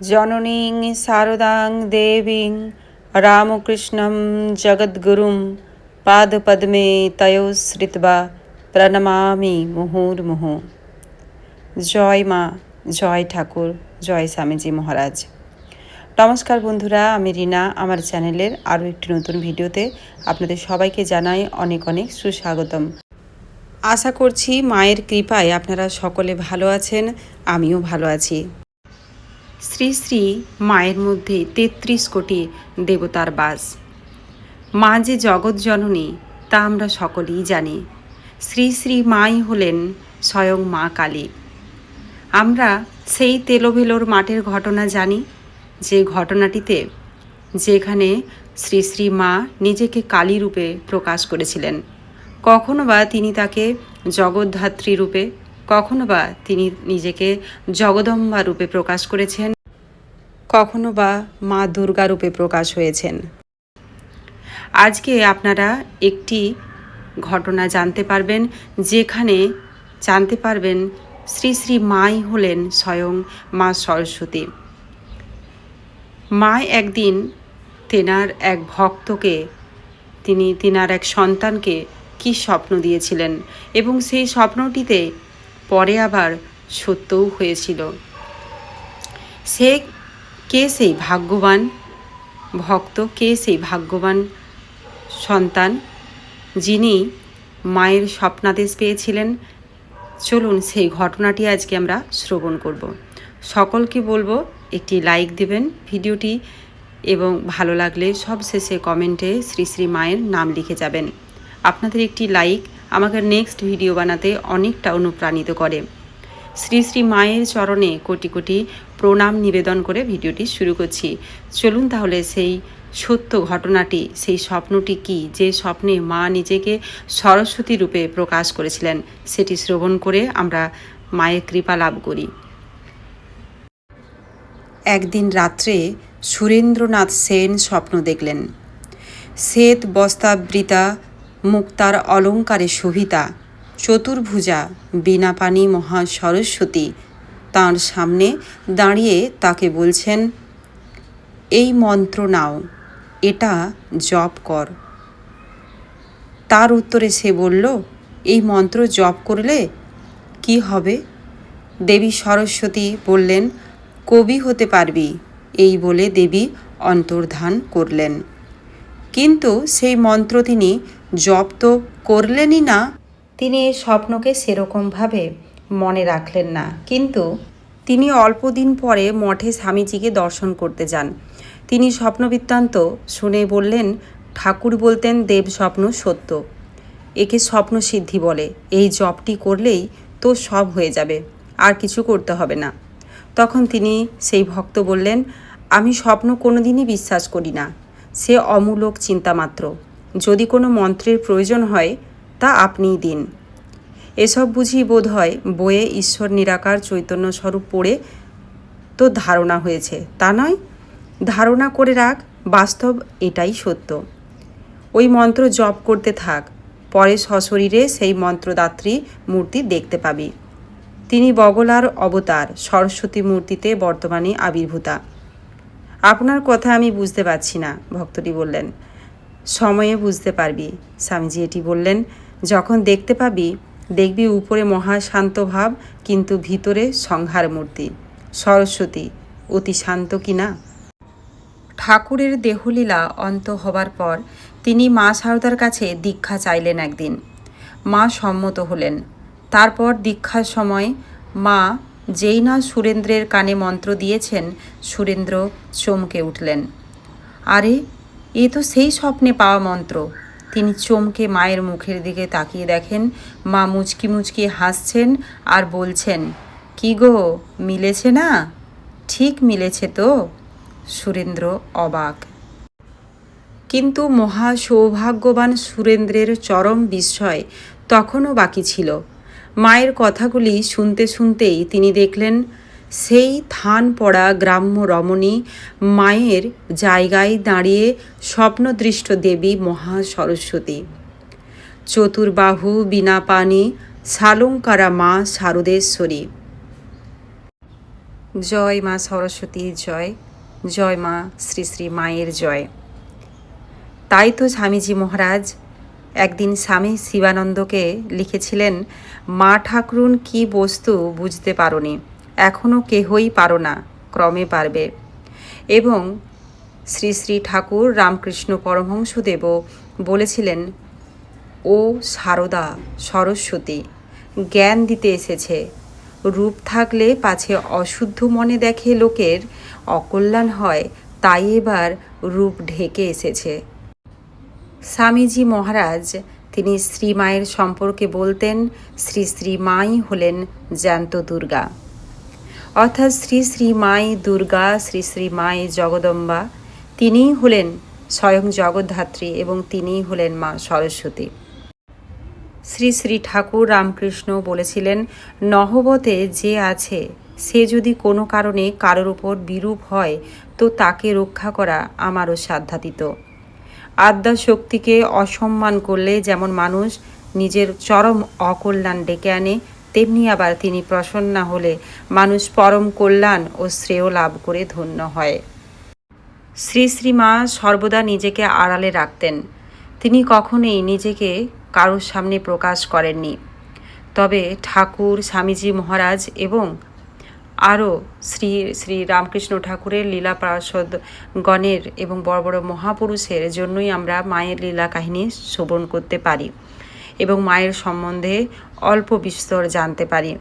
জননীং শারদাং দেবীং রামকৃষ্ণং জগদ্গুরুং পাদপদ্মে তয়োশ্রিত্বা প্রণমামি মুহুর্মুহু। জয় মা, জয় ঠাকুর, জয় স্বামীজি মহারাজ। নমস্কার বন্ধুরা, আমি রিনা। আমার চ্যানেলের আরও একটি নতুন ভিডিওতে আপনাদের সবাইকে জানাই অনেক অনেক সুস্বাগতম। আশা করছি মায়ের কৃপায় আপনারা সকলে ভালো আছেন, আমিও ভালো আছি। শ্রী শ্রী মায়ের মধ্যে তেত্রিশ কোটি দেবতার বাস। মা যে জগৎ জননী, তা আমরা সকলেই জানি। শ্রী শ্রী মাই হলেন স্বয়ং মা কালী। আমরা সেই তেলোভেলোর মাঠের ঘটনা জানি, যে ঘটনাটিতে যেখানে শ্রী শ্রী মা নিজেকে কালী রূপে প্রকাশ করেছিলেন। কখনো বা তিনি তাকে জগদ্ধাত্রী রূপে, কখনো বা তিনি নিজেকে জগদম্বা রূপে প্রকাশ করেছেন। কখনো বা মা দুর্গা রূপে প্রকাশ হয়েছেন। আজকে আপনারা একটি ঘটনা জানতে পারবেন, যেখানে জানতে পারবেন শ্রী শ্রী মাই হলেন স্বয়ং মা সরস্বতী। মা একদিন তেনার এক ভক্তকে, তিনি তেনার এক সন্তানকে কি স্বপ্ন দিয়েছিলেন এবং সেই স্বপ্নটিতে পরে আবার সত্যও হয়েছিল। সে কে সেই ভাগ্যবান ভক্ত? কে সেই ভাগ্যবান সন্তান যিনি মায়ের স্বপ্নাদেশ পেয়েছিলেন? চলুন সেই ঘটনাটি আজকে আমরা শ্রবণ করব। সকলকে বলব, একটি লাইক দেবেন ভিডিওটি এবং ভালো লাগলে সব শেষে কমেন্টে শ্রী শ্রী মায়ের নাম লিখে যাবেন। আপনাদের একটি লাইক আমাকে নেক্সট ভিডিও বানাতে অনেকটা অনুপ্রাণিত করে। শ্রী শ্রী মায়ের চরণে কোটি কোটি প্রণাম নিবেদন করে ভিডিওটি শুরু করছি। চলুন তাহলে সেই সত্য ঘটনাটি, সেই স্বপ্নটি কি, যে স্বপ্নে মা নিজেকে সরস্বতী রূপে প্রকাশ করেছিলেন, সেটি শ্রবণ করে আমরা মায়ের কৃপা লাভ করি। একদিন রাত্রে সুরেন্দ্রনাথ সেন স্বপ্ন দেখলেন। শ্বেত বস্তাবৃতা মুক্তার অলঙ্কারে শোভিতা, চতুর্ভুজা বীণাপানি মহা সরস্বতী তাঁর সামনে দাঁড়িয়ে তাকে বলছেন, এই মন্ত্র নাও, এটা জপ কর। তার উত্তরে সে বলল, এই মন্ত্র জপ করলে কি হবে? দেবী সরস্বতী বললেন, কবি হতে পারবি। এই বলে দেবী অন্তর্ধান করলেন। কিন্তু সেই মন্ত্র তিনি জপ তো করলেনই না, তিনি স্বপ্নকে সেরকমভাবে মনে রাখলেন না। কিন্তু তিনি অল্প দিন পরে মঠে স্বামীজিকে দর্শন করতে যান। তিনি স্বপ্নবৃত্তান্ত শুনে বললেন, ঠাকুর বলতেন দেব স্বপ্ন সত্য। একে স্বপ্ন সিদ্ধি বলে। এই জপটি করলেই তো সব হয়ে যাবে। আর কিছু করতে হবে না। তখন তিনি সেই ভক্ত বললেন, আমি স্বপ্ন কোনোদিনই বিশ্বাস করি না। সে অমূলক চিন্তা মাত্র যদি কোনো মন্ত্রের প্রয়োজন হয়, তা আপনিই দিন। এসব বুঝি বোধ হয় বইয়ে ঈশ্বর নিরাকার চৈতন্য স্বরূপ পড়ে তো ধারণা হয়েছে। তা নয়, ধারণা করে রাখ, বাস্তব এটাই সত্য। ওই মন্ত্র জপ করতে থাক, পরে সশরীরে সেই মন্ত্রদাত্রী মূর্তি দেখতে পাবি। তিনি বগলার অবতার, সরস্বতী মূর্তিতে বর্তমানে আবির্ভূতা। আপনার কথা আমি বুঝতে পারছি না, ভক্তটি বললেন। সময়ে বুঝতে পারবি, স্বামীজি এটি বললেন। যখন দেখতে পাবি দেখবি উপরে মহাশান্ত ভাব, কিন্তু ভিতরে সংহার মূর্তি। সরস্বতী, অতি শান্ত কি না? ঠাকুরের দেহলীলা অন্ত হবার পর তিনি মা সারদার কাছে দীক্ষা চাইলেন একদিন। মা সম্মত হলেন। তারপর দীক্ষার সময় মা যেই না সুরেন্দ্রের কানে মন্ত্র দিয়েছেন, সুরেন্দ্র চমকে উঠলেন। আরে, এ তো সেই স্বপ্নে পাওয়া মন্ত্র। তিনি চমকে মায়ের মুখের দিকে তাকিয়ে দেখেন। মা মুচকি মুচকি হাসছেন আর বলছেন, কি গো, মিলেছে না? ঠিক মিলেছে তো? সুরেন্দ্র অবাক। কিন্তু মহা সৌভাগ্যবান সুরেন্দ্রের চরম বিস্ময় তখনও বাকি ছিল। মায়ের কথাগুলি শুনতে শুনতেই তিনি দেখলেন সেই থান পড়া গ্রাম্য রমণী মায়ের জায়গায় দাঁড়িয়ে স্বপ্নদৃষ্ট দেবী মহা সরস্বতী চতুর্বাহু বিনাপানি সালঙ্কারা মা শারদেশ্বরী জয় মা সরস্বতীর জয়। জয় মা শ্রী শ্রী মায়ের জয়। তাই তো স্বামীজি মহারাজ, একদিন স্বামী শিবানন্দকে লিখেছিলেন, মা ঠাকুরুন কি বস্তু বুঝতে পারোনি। এখনও কেহই পারো না, ক্রমে পারবে। এবং শ্রী শ্রী ঠাকুর রামকৃষ্ণ পরমহংসদেবও বলেছিলেন, ও সারদা সরস্বতী, জ্ঞান দিতে এসেছে। রূপ থাকলে পাছে অশুদ্ধ মনে দেখে লোকের অকল্যাণ হয়, তাই এবার রূপ ঢেকে এসেছে। স্বামীজি মহারাজ, তিনি শ্রীমায়ের সম্পর্কে বলতেন, শ্রী শ্রী মাই হলেন জ্যান্ত দুর্গা। অর্থাৎ শ্রী শ্রী মাই দুর্গা, শ্রী শ্রী মাই জগদম্বা, তিনিই হলেন স্বয়ং জগদ্ধাত্রী এবং তিনিই হলেন মা সরস্বতী। শ্রী শ্রী ঠাকুর রামকৃষ্ণ বলেছিলেন, নহবতে যে আছে, সে যদি কোনো কারণে কারোর ওপর বিরূপ হয়, তো তাকে রক্ষা করা আমারও সাধ্যাতীত। আদ্যা শক্তিকে অসম্মান করলে যেমন মানুষ নিজের চরম অকল্যাণ ডেকে আনে তেমনি আবার তিনি প্রসন্ন হলে মানুষ পরম কল্যাণ ও শ্রেয় লাভ করে ধন্য হয়। শ্রী শ্রী মা সর্বদা নিজেকে আড়ালে রাখতেন। তিনি কখনোই নিজেকে কারোর সামনে প্রকাশ করেননি। তবে ঠাকুর, স্বামীজি মহারাজ এবং আরও শ্রী শ্রী রামকৃষ্ণ ঠাকুরের লীলা পার্ষদ গণের এবং বড় বড় মহাপুরুষের জন্যই আমরা মায়ের লীলা কাহিনী শ্রবণ করতে পারি। এবং মায়ের সম্বন্ধে অল্প বিস্তর জানতে পারি।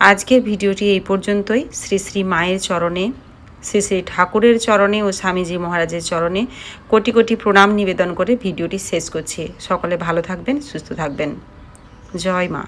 আজকের ভিডিওটি এই পর্যন্তই। শ্রী শ্রী মায়ের চরণে, শ্রী শ্রী ঠাকুরের চরণে ও স্বামীজি মহারাজের চরণে কোটি কোটি প্রণাম নিবেদন করে ভিডিওটি শেষ করছি। সকলে ভালো থাকবেন, সুস্থ থাকবেন। জয় মা।